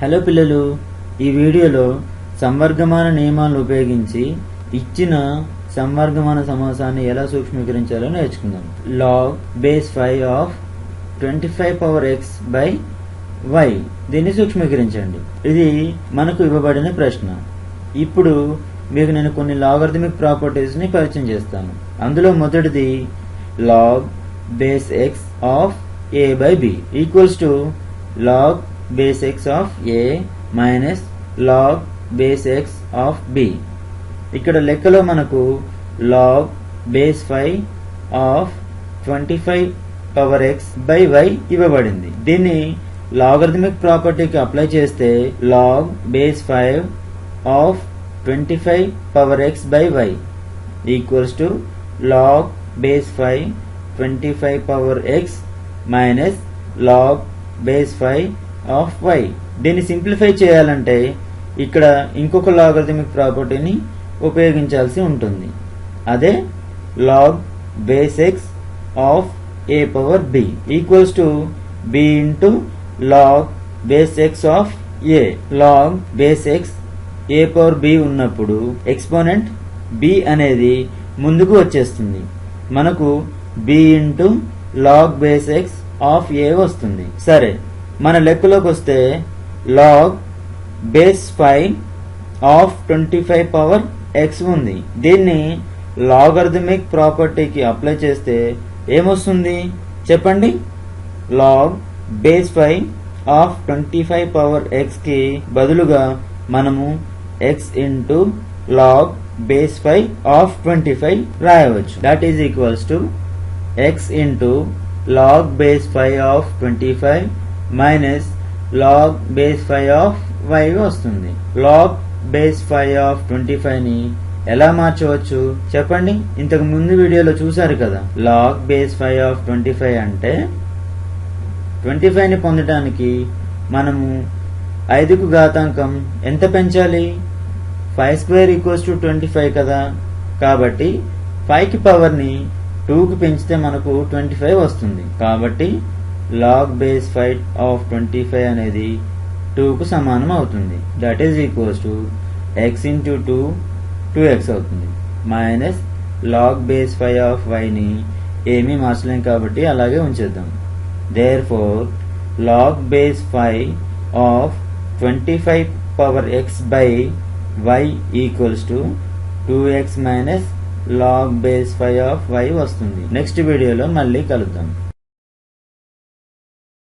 Hello పిల్లలు ఈ వీడియోలో సంవర్గమాన నియమాలను ఉపయోగించి ఇచ్చిన సంవర్గమాన సమాసాన్ని ఎలా సూక్ష్మీకరించాలో నేర్చుకుందాం. Log base five of twenty five power X by Y దీన్ని సూక్ష్మీకరించండి. ఇది మనకు ఇవ్వబడిన ప్రశ్న. ఇప్పుడు మీకు నేను కొన్ని లాగర్థమిక్ ప్రాపర్టీస్ని పరిచయం చేస్తాను. అందులో మొదటిది log base X of A by B equals to log base X of A minus log base X of B. ఇక్కడ లెక్కలో మనకు log base five of twenty five power X by Y ఇవ్వబడింది. దీన్ని logarithmic ప్రాపర్టీకి apply చేస్తే log base five of twenty five power X by Y equals to log base five twenty five power X minus log base five of Y దీన్ని simplify చేయాలంటే ఇక్కడ ఇంకొక logarithmic ప్రాపర్టీని ఉపయోగించాల్సి ఉంటుంది. అదే log base X of A power B equals to B into log base X of A log base X A power B ఉన్నప్పుడు exponent B అనేది ముందుకు వచ్చేస్తుంది. మనకు B into log base X of A వస్తుంది. సరే. మన లెక్కలోకి వస్తే log base five of twenty five power X ఉంది. దీన్ని లాగర్థమిక్ ప్రాపర్టీకి అప్లై చేస్తే ఏమొస్తుంది? చెప్పండి. Log base five of twenty five power ఎక్స్కి బదులుగా మనము X into log base five of twenty five రాయవచ్చు. That is equals to X into log base five of twenty five minus log base five of Y వస్తుంది. Log base five of twenty ఫైవ్ని ఎలా మార్చవచ్చు? చెప్పండి. ఇంతకు ముందు వీడియోలో చూసారు కదా. Log base five of twenty five అంటే ట్వంటీ ఫైవ్ని పొందడానికి మనము ఐదుకు ఘాతాంకం ఎంత పెంచాలి? Five square equals to twenty five కదా. కాబట్టి ఫైవ్కి పవర్ని పెంచితే మనకు ట్వంటీ ఫైవ్ వస్తుంది. కాబట్టి log base five of twenty five అనేది టూకు సమానం అవుతుంది. That is equals to x into two two x అవుతుంది. Minus log base five of వైని ఏమీ మార్చలేం కాబట్టి అలాగే ఉంచేద్దాం. Therefore log base five of twenty five power x by y equals to two x minus log base five of y వస్తుంది next వీడియోలో మళ్ళీ కలుద్దాం.